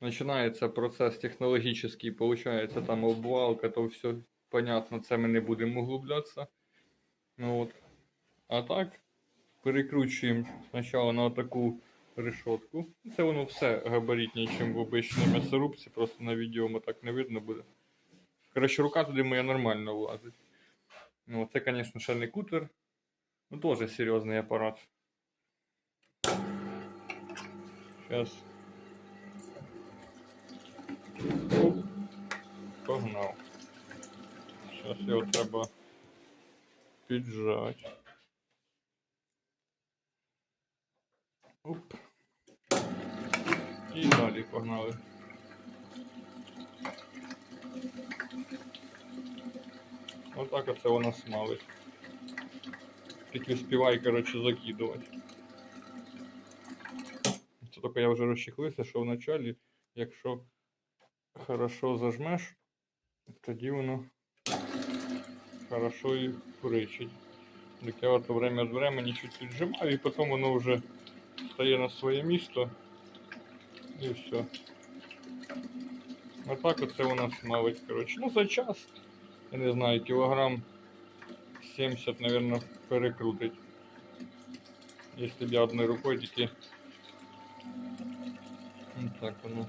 починається процес технологічний, виходить там обвалка, то все понятно, це ми не будемо углублятися. Ну, от. А так, перекручуємо спочатку на таку решетку. Це воно все габаритніше, ніж в обичній м'ясорубці, просто на відео так не видно буде. Коротше, рука туди моя нормально влазить. Ну, це, звісно, ще не кутер. Ну, теж серйозний апарат. Сейчас. Оп. Погнав. Сейчас його треба піджати. Оп. І далі погнали. Отак оце вона смалить. Тільки співай, коротше, закидувати. Це тільки я вже розчехлився, що вначалі, якщо хорошо зажмеш, тоді воно хорошо і фуричить. Так я от время від времени чуть-чуть зжимаю, і потім воно вже стає на своє місто. І все. Отак оце у нас смалить, коротше. Ну за час, я не знаю, кілограм 70, наверное, перекрутить. Якщо б я одною рукою тільки. Так воно.